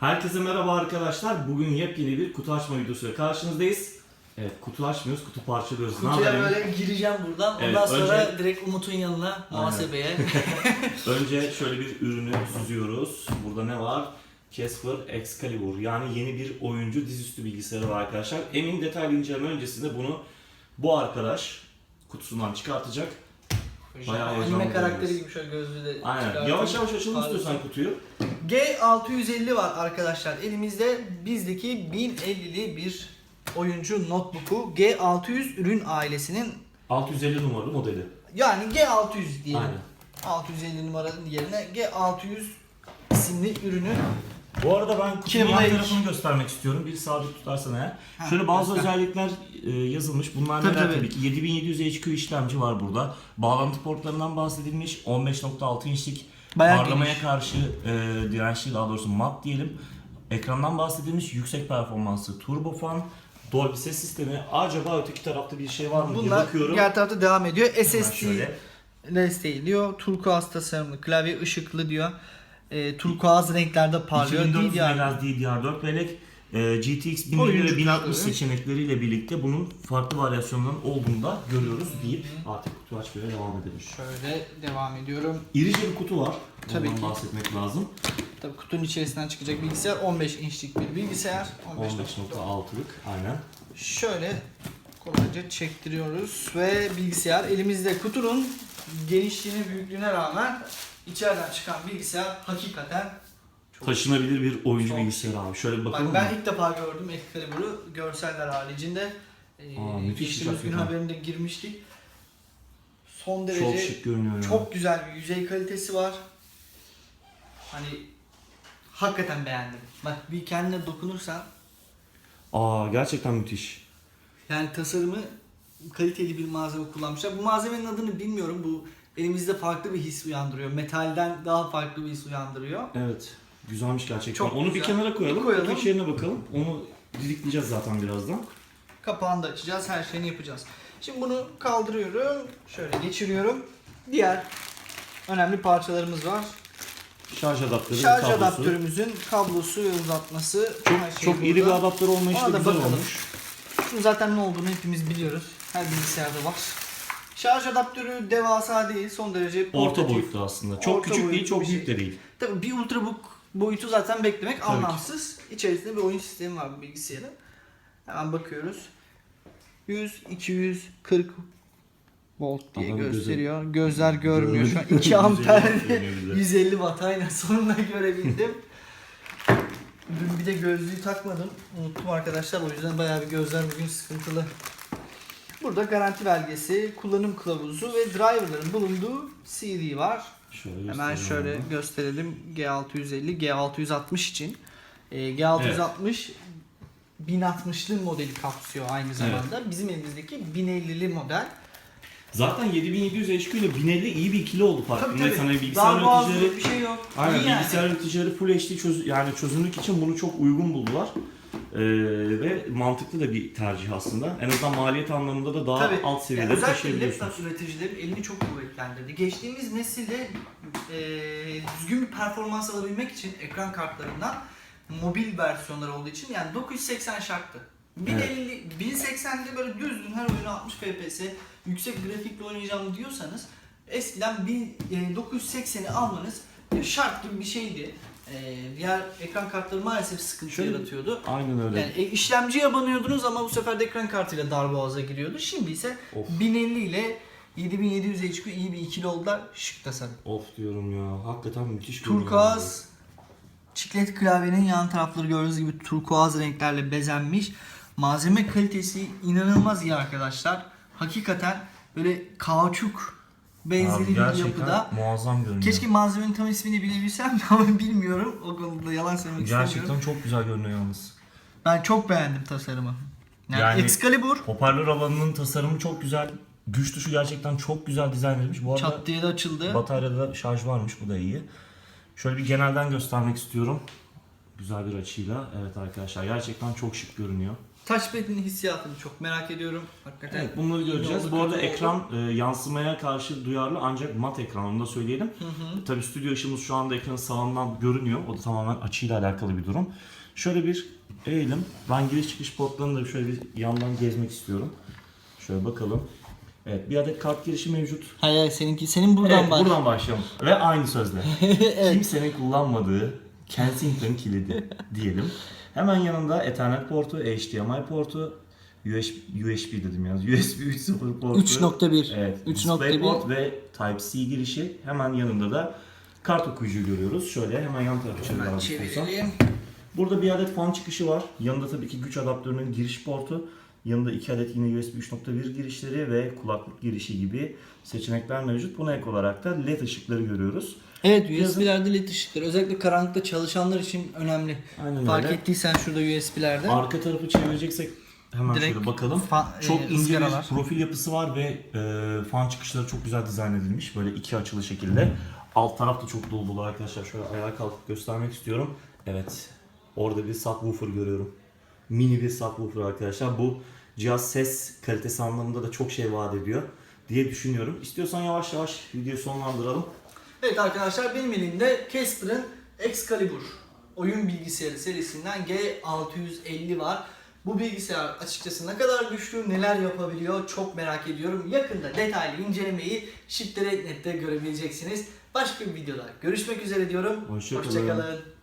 Herkese merhaba arkadaşlar. Bugün yepyeni bir kutu açma videosuyla karşınızdayız. Evet kutu açmıyoruz, kutu parçalıyoruz. Ne Kutuya yapalım? böyle gireceğim buradan. Evet, Ondan sonra önce- direkt Umut'un yanına muhasebeye. Önce şöyle bir ürünü süzüyoruz. Burada ne var? Casper Excalibur. Yani yeni bir oyuncu dizüstü bilgisayarı var arkadaşlar. Emin detaylı inceleme öncesinde bunu bu arkadaş kutusundan çıkartacak. Bayağı heyecanlı Anime karakteri gibi şöyle gözlüğü de Aynen. Yavaş yavaş açalım istiyorsan kutuyu. G650 var arkadaşlar. Elimizde bizdeki 1050'li bir oyuncu notebook'u. G600 ürün ailesinin 650 numaralı modeli. yani G600 diyelim. Aynen. 650 numaranın yerine G600 isimli ürünü Bu arada ben kutunun yan tarafını göstermek istiyorum. Bir sabit tutarsan eğer. Ha, Şöyle bazı göster. özellikler e, yazılmış. Bunlar Tabii, neler tabii. tabii ki. 7700 HQ işlemci var burada. Bağlantı portlarından bahsedilmiş. 15.6 inçlik Bayağı parlamaya geniş. karşı e, dirençli daha doğrusu mat diyelim. Ekrandan bahsedilmiş yüksek performanslı turbofan, Dolby ses sistemi. Acaba öteki tarafta bir şey var mı diye Bunlar bakıyorum. diğer tarafta devam ediyor. Hemen SSD şöyle. desteği diyor. Turkuaz tasarımlı klavye ışıklı diyor. E, turkuaz renklerde parlıyor. 2400 DDR. MHz DDR4 bellek e, GTX 1050 Oyuncu ve 1060 tuşları. seçenekleriyle birlikte bunun farklı varyasyonların olduğunu da görüyoruz deyip artık kutu açmaya devam edelim. Şöyle devam ediyorum. İrice bir kutu var. Tabii Ondan ki. bahsetmek lazım. Tabii kutunun içerisinden çıkacak bilgisayar 15 inçlik bir bilgisayar. 15 15.6'lık aynen. Şöyle kolayca çektiriyoruz ve bilgisayar elimizde kutunun genişliğine büyüklüğüne rağmen içeriden çıkan bilgisayar hakikaten Taşınabilir bir oyuncu Çok bilgisayar abi. Şöyle bir bakalım Bak ben mı? ilk defa gördüm Excalibur'u görseller haricinde. Ee, Aa, müthiş geçtiğimiz gün haberinde girmiştik. Son Çok derece şık görünüyor çok güzel bir yüzey kalitesi var. Hani hakikaten beğendim. Bak bir kendine dokunursan Aa gerçekten müthiş. yani tasarımı kaliteli bir malzeme kullanmışlar. Bu malzemenin adını bilmiyorum. Bu elimizde farklı bir his uyandırıyor. Metalden daha farklı bir his uyandırıyor. Evet. Güzelmiş gerçekten. Çok Onu bir güzel. kenara koyalım. Bir koyalım. Bir şeyine bakalım. Onu didikleyeceğiz zaten birazdan. Kapağını da açacağız. Her şeyini yapacağız. Şimdi bunu kaldırıyorum. Şöyle geçiriyorum. Diğer önemli parçalarımız var. Şarj adaptörü Şarj kablosu. adaptörümüzün kablosu ve uzatması. her şey Çok iri bir burada. adaptör olmayışı da güzel bakalım. olmuş. Şunun zaten ne olduğunu hepimiz biliyoruz. Her bilgisayarda var. Şarj adaptörü devasa değil. Son derece Orta portatif. boyutlu aslında. Çok Orta küçük değil, çok bir büyük şey. de değil. Tabii bir ultrabook boyutu zaten beklemek Tabii ki. anlamsız. İçerisinde bir oyun sistemi var bu bilgisayarın. Hemen bakıyoruz. 100, 240 volt diye gözü- gösteriyor. Gözler görmüyor şu an. 2 150 amper watt görünüyor bize. 150 watt aynen sonunda görebildim. Dün bir de gözlüğü takmadım. Unuttum arkadaşlar. O yüzden bayağı bir gözler bugün sıkıntılı. Burada garanti belgesi, kullanım kılavuzu ve driverların bulunduğu CD var. Şöyle Hemen şöyle onu. gösterelim. G650, G660 için. Ee, G660 1060'lı modeli kapsıyor aynı zamanda. Bizim elimizdeki 1050'li model. Zaten 7700 HQ ile 1050 iyi bir ikili oldu farkındaysan. Hani bilgisayar Daha üreticileri bir şey yok. Aynen yani. bilgisayar üreticileri Full HD çöz yani çözünürlük için bunu çok uygun buldular. Ee, ve mantıklı da bir tercih aslında. En azından maliyet anlamında da daha Tabii. alt Yani seviyede özellikle taşıyabiliyorsunuz. laptop üreticilerin elini çok kuvvetlendirdi. Geçtiğimiz nesilde e, düzgün bir performans alabilmek için ekran kartlarından mobil versiyonlar olduğu için yani 980 şarttı. 1050, 1080'de böyle düzgün her oyunu 60 FPS yüksek grafikle oynayacağım diyorsanız eskiden 1000, e, 980'i almanız şart gibi bir şeydi. E, diğer ekran kartları maalesef sıkıntı Şöyle- yaratıyordu. Aynen öyle. Yani e, işlemciye banıyordunuz ama bu sefer de ekran kartıyla darboğaza giriyordu. Şimdi ise Of. 1050 ile 7700 HQ iyi bir ikili oldular. Şık tasarım. Of diyorum ya. Hakikaten müthiş görünüyor. Turkuaz çiklet klavyenin yan tarafları gördüğünüz gibi turkuaz renklerle bezenmiş. Malzeme kalitesi inanılmaz iyi arkadaşlar. Hakikaten böyle kauçuk benzeri Abi bir gerçekten yapıda. muazzam görünüyor. Keşke malzemenin tam ismini bilebilsem ama bilmiyorum. O konuda yalan söylemek istemiyorum. Gerçekten çok güzel görünüyor yalnız. Ben çok beğendim tasarımı. Yani, Yani- Excalibur Hoparlör alanının tasarımı çok güzel. Güç tuşu gerçekten çok güzel dizayn edilmiş. Bu arada çat diye de açıldı. bataryada şarj varmış. Bu da iyi. Şöyle bir genelden göstermek istiyorum. Güzel bir açıyla. Evet arkadaşlar gerçekten çok şık görünüyor. Touchpad'in hissiyatını çok merak ediyorum. Hakikaten. Evet bunları göreceğiz. Bu arada ekran e, yansımaya karşı duyarlı ancak mat ekran onu da söyleyelim. Hı hı. Tabii stüdyo ışığımız şu anda ekranın sağından görünüyor. O da tamamen açıyla alakalı bir durum. Şöyle bir eğilim. Ben giriş çıkış portlarını da şöyle bir yandan gezmek istiyorum. Şöyle bakalım. Evet bir adet kart girişi mevcut. Hayır hayır seninki senin buradan evet, bak. buradan başlayalım. Ve aynı sözle. evet. Kimsenin kullanmadığı Kensington kilidi diyelim. Hemen yanında Ethernet portu, HDMI portu, USB, USB dedim ya. USB 3.0 portu. 3.1. Evet, 3.1. DisplayPort ve Type-C girişi. Hemen yanında da kart okuyucuyu görüyoruz. Şöyle hemen yan tarafı çevirelim. Hemen istiyorsan. çevirelim. Burada bir adet fan çıkışı var. Yanında tabii ki güç adaptörünün giriş portu. Yanında iki adet yine USB 3.1 girişleri ve kulaklık girişi gibi seçenekler mevcut. Buna ek olarak da LED ışıkları görüyoruz. Evet USB'lerde led ışıkları özellikle karanlıkta çalışanlar için önemli. Aynen Fark öyle. ettiysen şurada USB'lerde. Arka tarafı çevireceksek hemen Direkt şöyle bakalım. fa- Çok e, ince bir profil yapısı var ve e, fan çıkışları çok güzel dizayn edilmiş. Böyle iki açılı şekilde. Alt taraf da çok dolu dolu arkadaşlar. Şöyle ayağa kalkıp göstermek istiyorum. Evet. Orada bir subwoofer görüyorum. Mini bir subwoofer arkadaşlar. Bu cihaz ses kalitesi anlamında da çok şey vaat ediyor diye düşünüyorum. İstiyorsan yavaş yavaş videoyu sonlandıralım. Evet arkadaşlar benim elimde Casper'ın Excalibur oyun bilgisayarı serisinden G650 var. Bu bilgisayar açıkçası ne kadar güçlü, neler yapabiliyor çok merak ediyorum. Yakında detaylı incelemeyi Shift.net'te görebileceksiniz. Başka bir videoda görüşmek üzere diyorum. Hoşça kalın. Hoşçakalın.